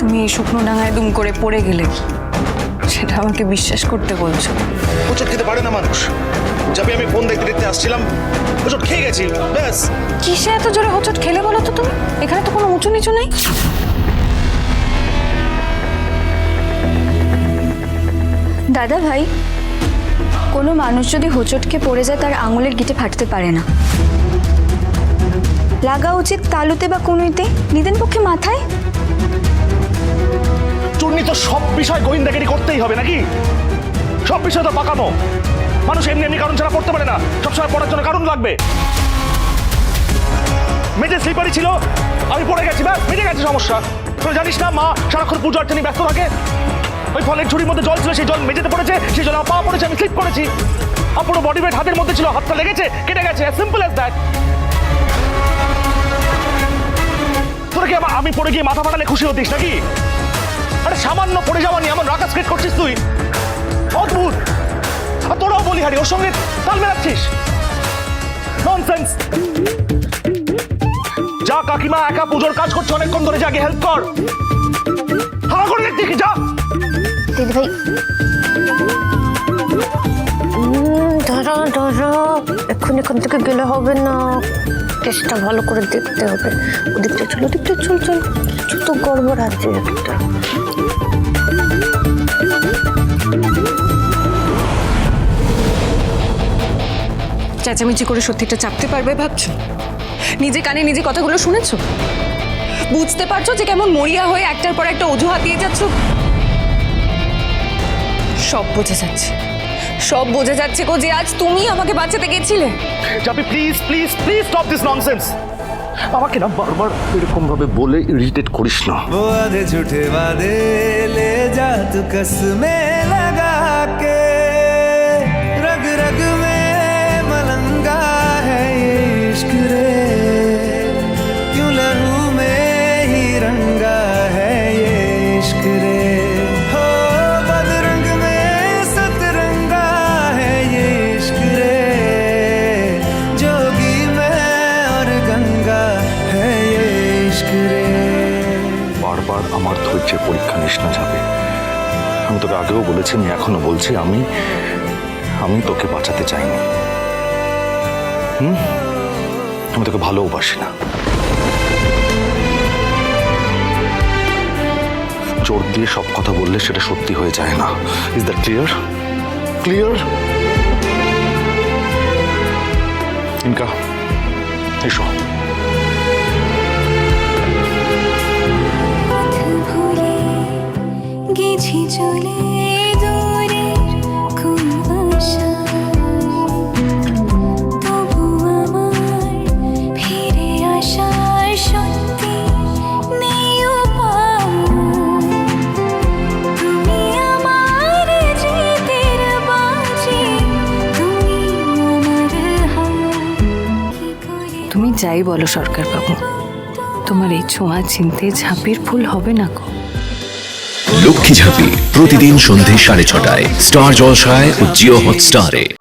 তুমি এই শুকনো ডাঙায় দুম করে পড়ে গেলে কি? সেটা আমাকে বিশ্বাস করতে বলছো। হোঁচট খেতে পারে না মানুষ। যাবে আমি ফোন দেখতে দেখতে আসছিলাম হোঁচট খেয়ে গেছি ব্যাস। কিসে এত জোরে হোঁচট খেলে বলো তো তুমি? এখানে তো কোনো উঁচু নিচু নেই। দাদা ভাই কোনো মানুষ যদি হোঁচটকে পড়ে যায় তার আঙুলের গিটে ফাটতে পারে না। লাগা উচিত তালুতে বা কুনুইতে নিদেন পক্ষে মাথায়? চূর্ণি সব বিষয় গোয়েন্দাগিরি করতেই হবে, নাকি? সব বিষয় তো পাকামো মানুষ এমনি এমনি কারণ ছাড়া পড়তে পারে না। সবসময় পড়ার জন্য কারণ লাগবে। মেজে স্লিপারই ছিল, আমি পড়ে গেছি, ব্যাস, মেজে গেছে সমস্যা। তুই জানিস না, মা সারাক্ষণ পুজো অর্চনী ব্যস্ত থাকে। ওই ফলের ঝুড়ির মধ্যে জল ছিল, সেই জল মেঝেতে পড়েছে, সেই জল পা পড়েছে, আমি স্লিপ করেছি। আর পুরো বডি ওয়েট হাতের মধ্যে ছিল, হাতটা লেগেছে, কেটে গেছে সিম্পল অ্যাজ দ্যাট তোরা কি আমি পড়ে গিয়ে মাথা ফাটালে খুশি হতিস নাকি? সামান্য পড়ে যাওয়া নিয়ে এমন রাকা স্কেট করছিস তুই? অদ্ভুত। আর তোরাও বলি, হারি, ওর সঙ্গে তাল মেলাচ্ছিস। ননসেন্স যা কাকিমা, একা পুজোর কাজ করছে, অনেকক্ষণ ধরে যাকে হেল্প কর। হাওয়া করে দেখি, যা। দিদি ভাই। দাঁড়া দাঁড়া এখন এখান থেকে গেলে হবে না। কেসটা ভালো করে দেখতে হবে। ওদিকটা চল ওদিকটা চল চল। কিছু তো গড়বড় আছে একটা। চেঁচামেচি করে সত্যিটা চাপতে পারবে ভাবছ? নিজে কানে নিজে কথাগুলো শুনেছো? বুঝতে পারছ যে কেমন মরিয়া হয়ে একটার পর একটা অজুহাত দিয়ে যাচ্ছ? সব বোঝা যাচ্ছে। সব বোঝা যাচ্ছে গো যে আজ তুমি আমাকে বাঁচাতে গেছিলে যাবি please please please stop this nonsense আমাকে না বারবার এরকম ভাবে বলে ইরিটেট করিস না वो आधे झूठे वादे ले जा तू कसमें लगा के रग रग में मलंगा है ये इश्क रे क्यों लहू में ही रंगा আমার ধৈর্যের পরীক্ষা নিস যাবে। আমি তোকে আগেও বলেছি আমি এখনও বলছি আমি আমি তোকে বাঁচাতে চাইনি। হুম? আমি তোকে ভালোবাসি না। জোর দিয়ে সব কথা বললে সেটা সত্যি হয়ে যায় না। ইজ দ্যাট ক্লিয়ার ক্লিয়ার ইনকা, এসো। যাই বলো সরকার বাবু তোমার এই ছোঁয়া চিনতে ঝাঁপির ফুল হবে না গো লক্ষ্মী ঝাঁপি প্রতিদিন সন্ধে সাড়ে ছটায় স্টার জলসায় ও জিও হটস্টারে।